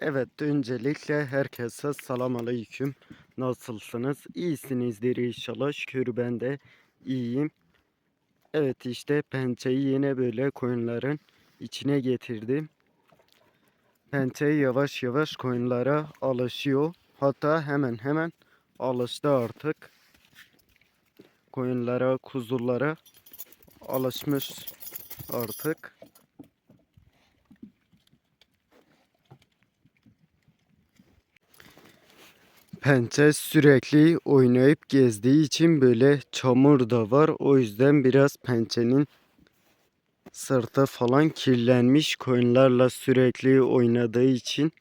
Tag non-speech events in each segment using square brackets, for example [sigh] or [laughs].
Evet, öncelikle herkese selam aleyküm. Nasılsınız? İyisinizdir inşallah. Şükür ben de iyiyim. Evet işte pençeyi yine böyle koyunların içine getirdim. Pençeyi yavaş yavaş koyunlara alışıyor. Hatta hemen hemen alıştı artık. Koyunlara, kuzulara alışmış artık. Pençe sürekli oynayıp gezdiği için böyle çamur da var. O yüzden biraz pençenin sırtı falan kirlenmiş koyunlarla sürekli oynadığı için.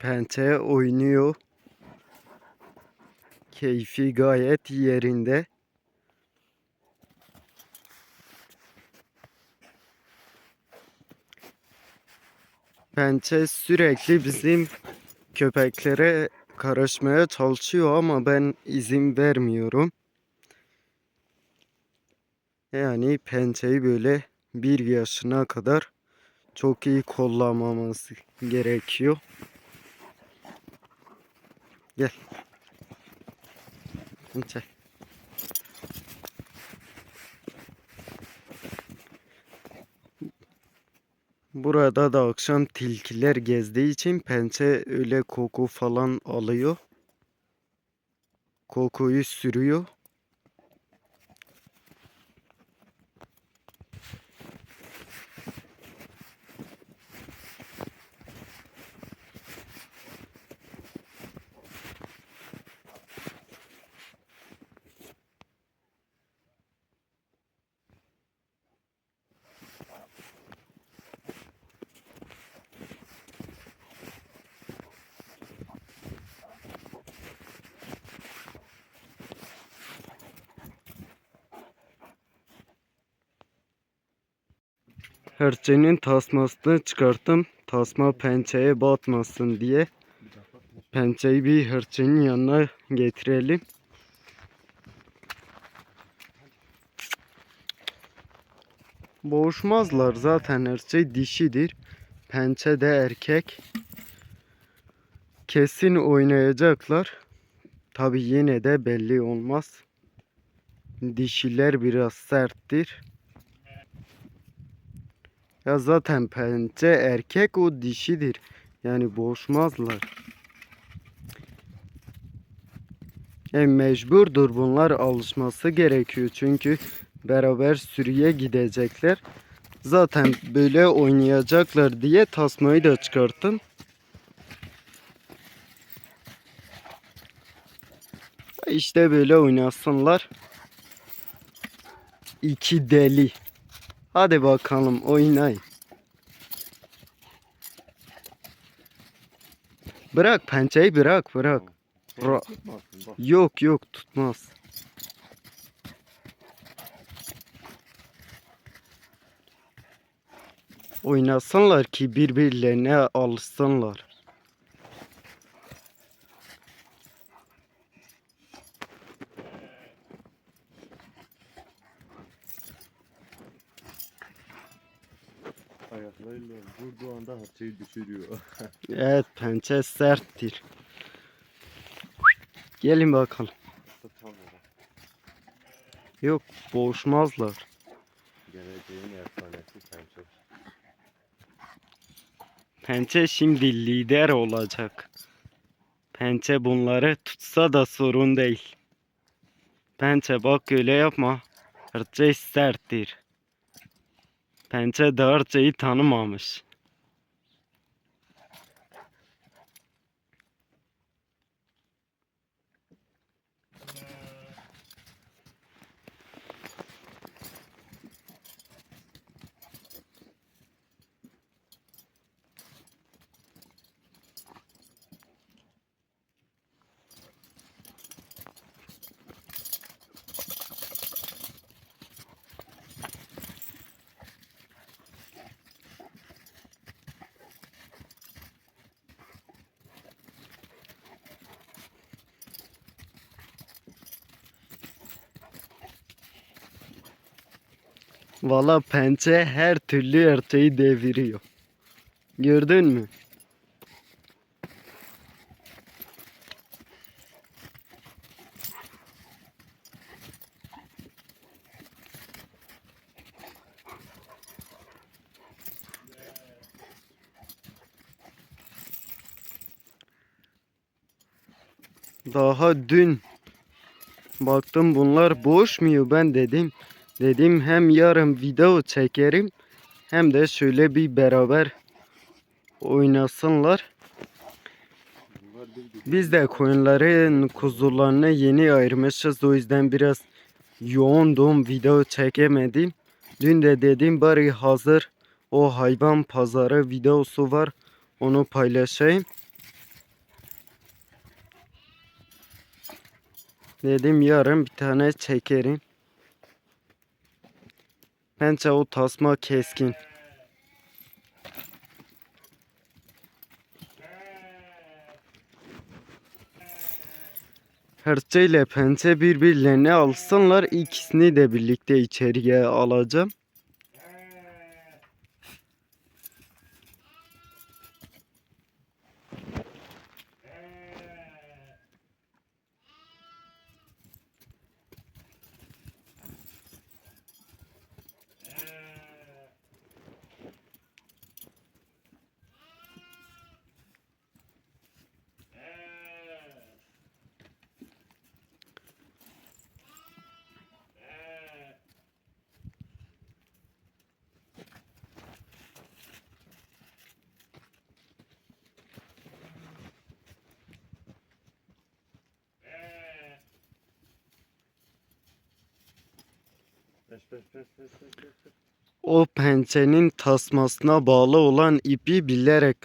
Pençe oynuyor. Keyfi gayet yerinde. Pençe sürekli bizim köpeklere karışmaya çalışıyor ama ben izin vermiyorum. Yani pençeyi böyle bir yaşına kadar çok iyi kullanmamız gerekiyor. Gel. Pençe. Burada da akşam tilkiler gezdiği için pençe öyle koku falan alıyor. Kokuyu sürüyor. Hırçının tasmasını çıkarttım. Tasma pençeye batmasın diye. Pençeyi bir hırçının yanına getirelim. Boğuşmazlar zaten hırçı dişidir. Pençe de erkek. Kesin oynayacaklar. Tabi yine de belli olmaz. Dişiler biraz serttir. Ya zaten pençe erkek o dişidir. Yani boğuşmazlar. E mecburdur bunlar alışması gerekiyor çünkü beraber sürüye gidecekler. Zaten böyle oynayacaklar diye tasmayı da çıkarttım. İşte böyle oynasınlar. İki deli. Hadi bakalım oynayın. Bırak pençeyi bırak bırak. Bak. Yok yok tutmaz. Oynasınlar ki birbirlerine alışsınlar. Ayaklarıyla vurduğu anda şeyi düşürüyor. [laughs] Evet pençe serttir. Gelin bakalım. Yok boğuşmazlar. Geleceğin efsanesi pençe. Pençe şimdi lider olacak. Pençe bunları tutsa da sorun değil. Pençe bak öyle yapma. Hırçı serttir. Pençe hırçıyı tanımamış. Valla pençe her türlü hırçıyı deviriyor. Gördün mü? Daha dün baktım bunlar boşmuyor ben dedim. Dedim hem yarın video çekerim hem de şöyle bir beraber oynasınlar. Biz de koyunların kuzularını yeni ayırmışız o yüzden biraz yoğundum video çekemedim. Dün de dedim bari hazır o hayvan pazarı videosu var onu paylaşayım. Dedim yarın bir tane çekerim. Bence o tasma keskin. Hırçı ile pençe birbirlerine alsınlar. İkisini de birlikte içeriye alacağım. O pençenin tasmasına bağlı olan ipi bilerek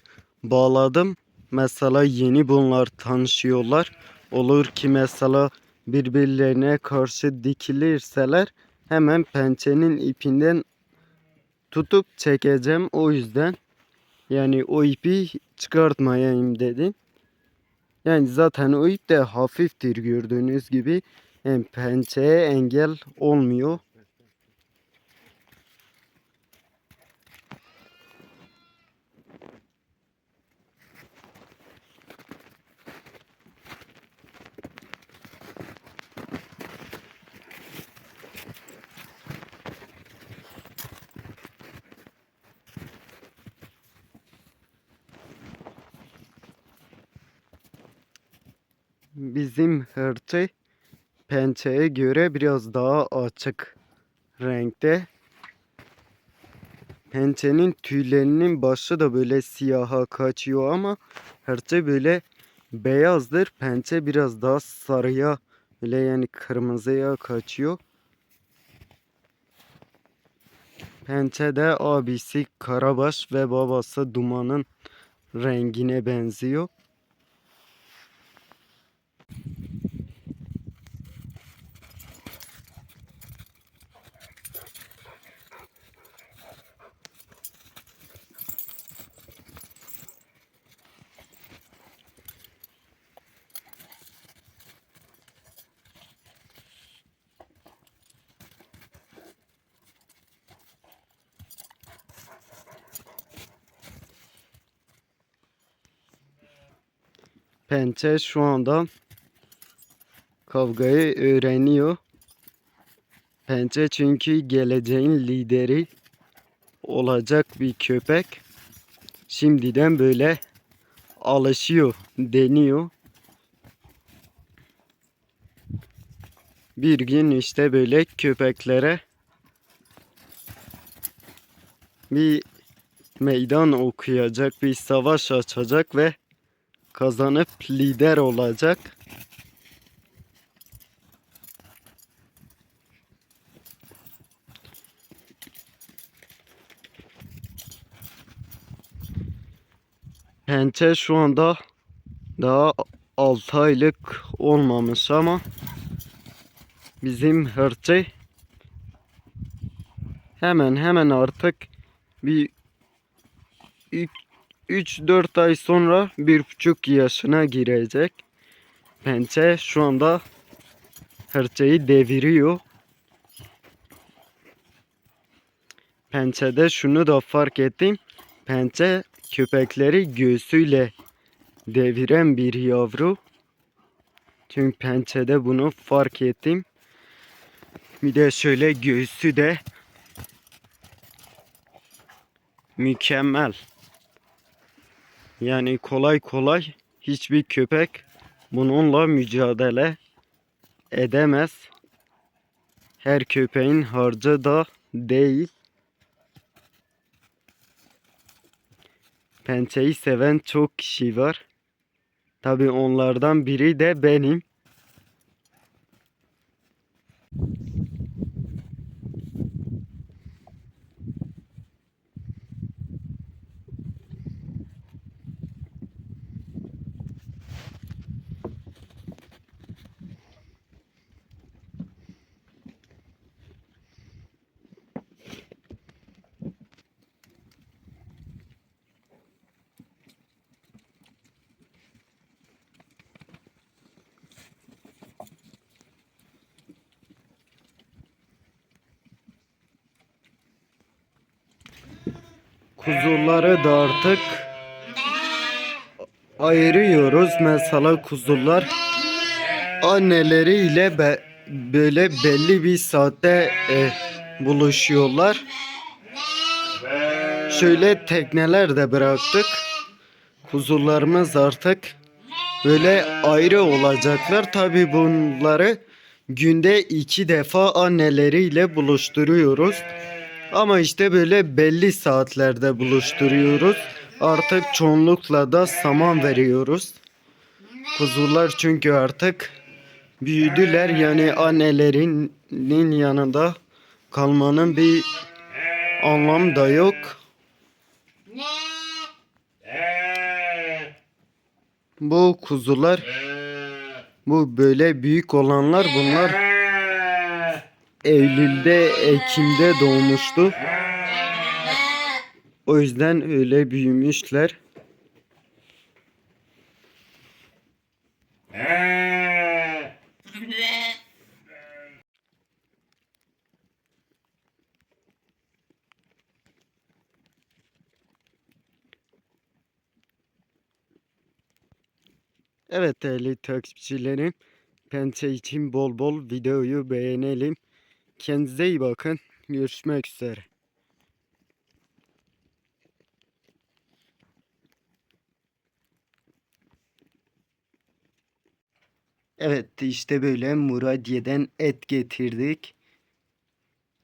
bağladım. Mesela yeni bunlar tanışıyorlar. Olur ki mesela birbirlerine karşı dikilirseler hemen pençenin ipinden tutup çekeceğim. O yüzden yani o ipi çıkartmayayım dedim. Yani zaten o ip de hafiftir gördüğünüz gibi. Yani pençeye engel olmuyor. Bizim hırçı pençeye göre biraz daha açık renkte. Pençenin tüylerinin başı da böyle siyaha kaçıyor ama hırçı böyle beyazdır. Pençe biraz daha sarıya böyle yani kırmızıya kaçıyor. Pençe de abisi Karabaş ve babası Duman'ın rengine benziyor. Pençe şu anda kavgayı öğreniyor. Pençe çünkü geleceğin lideri olacak bir köpek. Şimdiden böyle alışıyor, deniyor. Bir gün işte böyle köpeklere bir meydan okuyacak, bir savaş açacak ve kazanıp lider olacak. Pençe şu anda daha 6 aylık olmamış ama bizim hırçı hemen hemen artık bir 3-4 ay sonra bir buçuk yaşına girecek. Pençe şu anda hırçayı deviriyor. Pençede şunu da fark ettim. Pençe köpekleri göğsüyle deviren bir yavru. Çünkü pençede bunu fark ettim. Bir de şöyle göğsü de mükemmel. Yani kolay kolay hiçbir köpek bununla mücadele edemez. Her köpeğin harcı da değil. Pençeyi seven çok kişi var. Tabi onlardan biri de benim. Kuzuları da artık ayırıyoruz. Mesela kuzular anneleriyle be, böyle belli bir saatte e, buluşuyorlar. Şöyle tekneler de bıraktık. Kuzularımız artık böyle ayrı olacaklar. Tabi bunları günde iki defa anneleriyle buluşturuyoruz. Ama işte böyle belli saatlerde buluşturuyoruz. Artık çoğunlukla da saman veriyoruz. Kuzular çünkü artık büyüdüler yani annelerinin yanında kalmanın bir anlamı da yok. Bu kuzular bu böyle büyük olanlar bunlar Eylül'de Ekim'de doğmuştu. O yüzden öyle büyümüşler. Evet değerli takipçilerim. Pense için bol bol videoyu beğenelim. Kendinize iyi bakın. Görüşmek üzere. Evet işte böyle Muradiye'den et getirdik.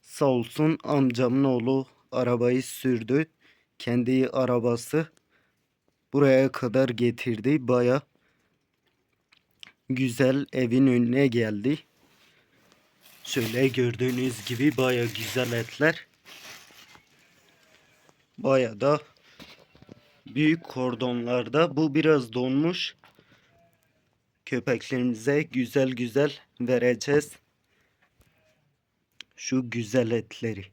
Sağ olsun amcamın oğlu arabayı sürdü. Kendi arabası buraya kadar getirdi. Baya güzel evin önüne geldi. Şöyle gördüğünüz gibi baya güzel etler. Baya da büyük kordonlarda. Bu biraz donmuş. köpeklerimize güzel güzel vereceğiz. Şu güzel etleri.